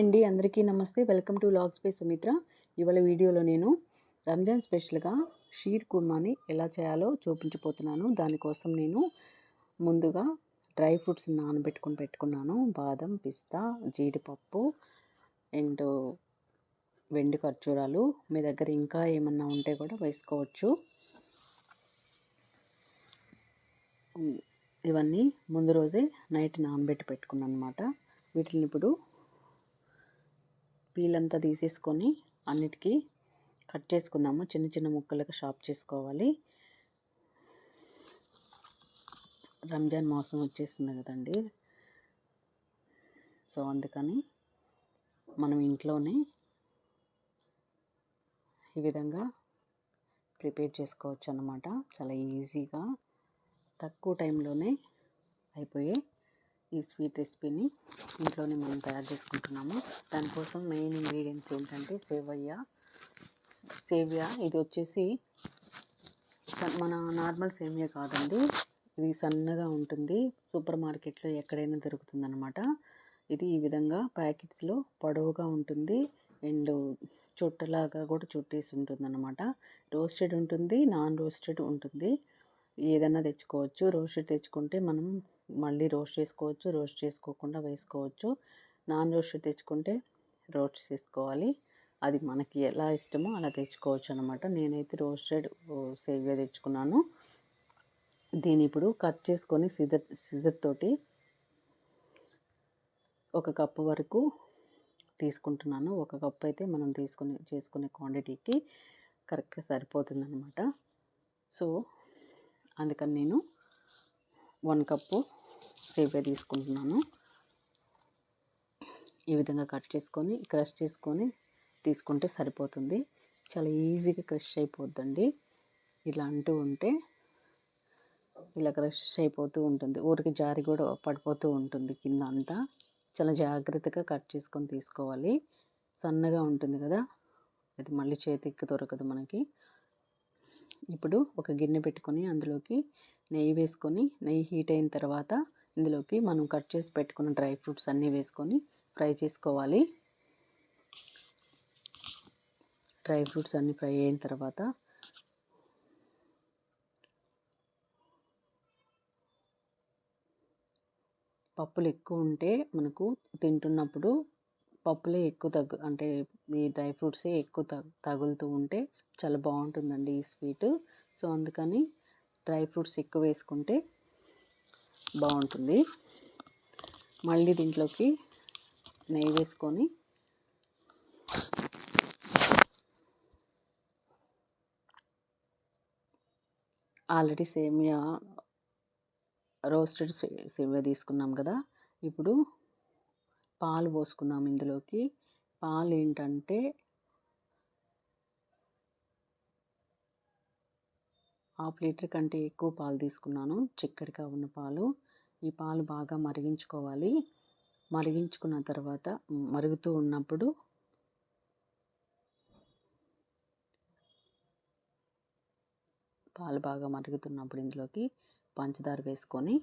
అండి అందరికీ నమస్తే. Welcome to logs by Sumitra. ఇవాళ వీడియోలో నేను రంజాన్ స్పెషల్గా షీర్ కుర్మాని ఎలా చేయాలో చూపించబోతున్నాను. దానికోసం నేను ముందుగా డ్రై ఫ్రూట్స్ నానబెట్టుకొని పెట్టుకున్నాను. బాదం పిస్తా జీడిపప్పు అండ్ వెండి ఖర్జూరాలు. మీ దగ్గర ఇంకా ఏమన్నా ఉంటే కూడా వేసుకోవచ్చు. ఇవన్నీ ముందు రోజే నైట్ నానబెట్టి పెట్టుకున్నాను అనమాట వీటిని ఇప్పుడు పీలంతా తీసేసుకొని అన్నిటికీ కట్ చేసుకుందాము. చిన్న చిన్న ముక్కలకు షాప్ చేసుకోవాలి. రంజాన్ మాసం వచ్చేసింది కదండి. సో అందుకని మనం ఇంట్లోనే ఈ విధంగా ప్రిపేర్ చేసుకోవచ్చు అన్నమాట చాలా ఈజీగా తక్కువ టైంలోనే అయిపోయే ఈ స్వీట్ రెసిపీని ఇంట్లోనే మనం తయారు చేసుకుంటున్నాము. దానికోసం మెయిన్ ఇంగ్రీడియంట్స్ ఏంటంటే సేవయ్య సేవ్య ఇది వచ్చేసి మన నార్మల్ సేమియా కాదండి. ఇది సన్నగా ఉంటుంది. సూపర్ మార్కెట్లో ఎక్కడైనా దొరుకుతుందన్నమాట. ఇది ఈ విధంగా ప్యాకెట్స్లో పొడవుగా ఉంటుంది. అండ్ చుట్టలాగా కూడా చుట్టేసి ఉంటుంది అనమాట రోస్టెడ్ ఉంటుంది నాన్ రోస్టెడ్ ఉంటుంది. ఏదైనా తెచ్చుకోవచ్చు. రోస్టెడ్ తెచ్చుకుంటే మనం మళ్ళీ రోస్ట్ చేసుకోవచ్చు రోస్ట్ చేసుకోకుండా వేసుకోవచ్చు. నాన్ రోస్ట్ తెచ్చుకుంటే రోస్ట్ చేసుకోవాలి. అది మనకి ఎలా ఇష్టమో అలా తెచ్చుకోవచ్చు అనమాట నేనైతే రోస్టెడ్ సేవ్గా తెచ్చుకున్నాను. దీని ఇప్పుడు కట్ చేసుకొని సిజర్ సిజర్ తోటి ఒక కప్పు వరకు తీసుకుంటున్నాను. ఒక కప్పు అయితే మనం తీసుకునే చేసుకునే క్వాంటిటీకి కరెక్ట్గా సరిపోతుందన్నమాట. సో అందుకని నేను వన్ కప్పు సేఫ్గా తీసుకుంటున్నాను. ఈ విధంగా కట్ చేసుకొని క్రష్ చేసుకొని తీసుకుంటే సరిపోతుంది. చాలా ఈజీగా క్రష్ అయిపోద్దండి. ఇలా అంటూ ఉంటే ఇలా క్రష్ అయిపోతూ ఉంటుంది. ఊరికి జారి కూడా పడిపోతూ ఉంటుంది కింద అంతా. చాలా జాగ్రత్తగా కట్ చేసుకొని తీసుకోవాలి. సన్నగా ఉంటుంది కదా. అది మళ్ళీ చేతికి దొరకదు మనకి. ఇప్పుడు ఒక గిన్నె పెట్టుకొని అందులోకి నెయ్యి వేసుకొని నెయ్యి హీట్ అయిన తర్వాత ఇందులోకి మనం కట్ చేసి పెట్టుకున్న డ్రై ఫ్రూట్స్ అన్నీ వేసుకొని ఫ్రై చేసుకోవాలి. డ్రై ఫ్రూట్స్ అన్నీ ఫ్రై అయిన తర్వాత పప్పులు ఎక్కువ ఉంటే మనకు తింటున్నప్పుడు పప్పులే ఎక్కువ తగ్గు అంటే ఈ డ్రై ఫ్రూట్సే ఎక్కువ తగులుతూ ఉంటే చాలా బాగుంటుందండి ఈ స్వీట్. సో అందుకని డ్రై ఫ్రూట్స్ ఎక్కువ వేసుకుంటే బాగుంటుంది. మళ్ళీ దీంట్లోకి నెయ్యి వేసుకొని ఆల్రెడీ సేమియా రోస్టెడ్ సేమియా తీసుకున్నాం కదా. ఇప్పుడు పాలు పోసుకుందాం ఇందులోకి. పాలు ఏంటంటే హాఫ్ లీటర్ కంటే ఎక్కువ పాలు తీసుకున్నాను. చిక్కడిగా ఉన్న పాలు. ఈ పాలు బాగా మరిగించుకోవాలి. మరిగించుకున్న తర్వాత మరుగుతూ ఉన్నప్పుడు పాలు బాగా మరుగుతున్నప్పుడు ఇందులోకి పంచదార వేసుకొని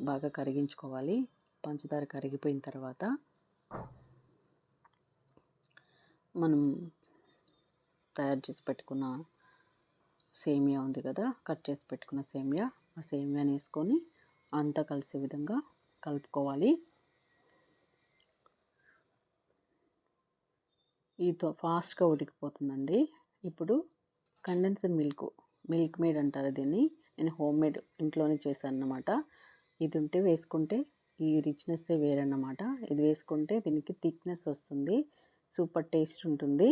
బాగా కరిగించుకోవాలి. పంచదార కరిగిపోయిన తర్వాత మనం తయారు చేసి పెట్టుకున్న సేమియా ఉంది కదా కట్ చేసి పెట్టుకున్న సేమియా. ఆ సేమియాని వేసుకొని అంతా కలిసే విధంగా కలుపుకోవాలి. ఈతో ఫాస్ట్గా ఉడికిపోతుందండి. ఇప్పుడు కండెన్స్డ్ మిల్క్ మిల్క్ మేడ్ అంటారు దీన్ని. నేను హోమ్ మేడ్ ఇంట్లోనే చేశాను అన్నమాట ఇది ఉంటే వేసుకుంటే ఈ రిచ్నెస్సే వేరన్నమాట. ఇది వేసుకుంటే దీనికి థిక్నెస్ వస్తుంది. సూపర్ టేస్ట్ ఉంటుంది.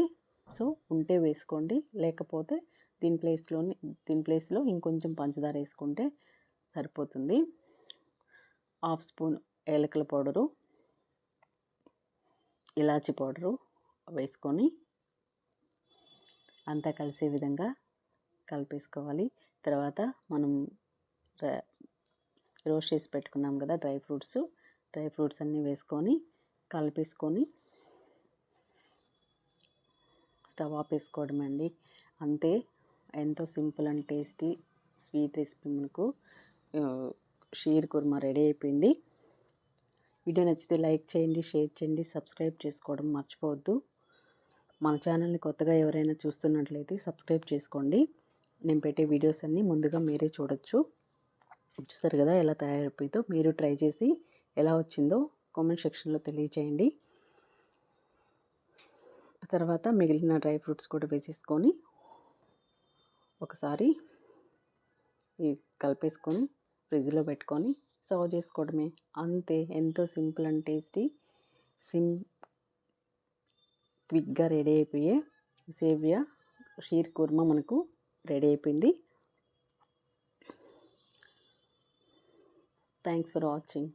సో ఉంటే వేసుకోండి. లేకపోతే దీని ప్లేస్లోని దీని ప్లేస్లో ఇంకొంచెం పంచదార వేసుకుంటే సరిపోతుంది. హాఫ్ స్పూన్ ఏలకల పౌడరు ఇలాచి పౌడరు వేసుకొని అంతా కలిసే విధంగా కలిపేసుకోవాలి. తర్వాత మనం రోస్ట్ చేసి పెట్టుకున్నాం కదా డ్రై ఫ్రూట్స్ డ్రై ఫ్రూట్స్ అన్నీ వేసుకొని కలిపేసుకొని స్టవ్ ఆపేసుకోవడం అండి అంతే ఎంతో simple and tasty sweet recipe మనకు షీర్ కుర్మా రెడీ అయిపోయింది. వీడియో నచ్చితే లైక్ చేయండి షేర్ చేయండి సబ్స్క్రైబ్ చేసుకోవడం మర్చిపోవద్దు. మన ఛానల్ని కొత్తగా ఎవరైనా చూస్తున్నట్లయితే సబ్స్క్రైబ్ చేసుకోండి. నేను పెట్టే వీడియోస్ అన్నీ ముందుగా మీరే చూడొచ్చు. చూసారు కదా ఎలా తయారైపోయిందో? మీరు ట్రై చేసి ఎలా వచ్చిందో కామెంట్ సెక్షన్లో తెలియచేయండి. తర్వాత మిగిలిన డ్రై ఫ్రూట్స్ కూడా వేసేసుకొని ఒకసారి ఈ కలిపేసుకొని ఫ్రిడ్జ్లో పెట్టుకొని సర్వ్ చేసుకోవడమే. అంతే ఎంతో సింపుల్ అండ్ టేస్టీ సిం క్విక్గా రెడీ అయిపోయే సేవియా షీర్ కుర్మా మనకు రెడీ అయిపోయింది. Thanks for watching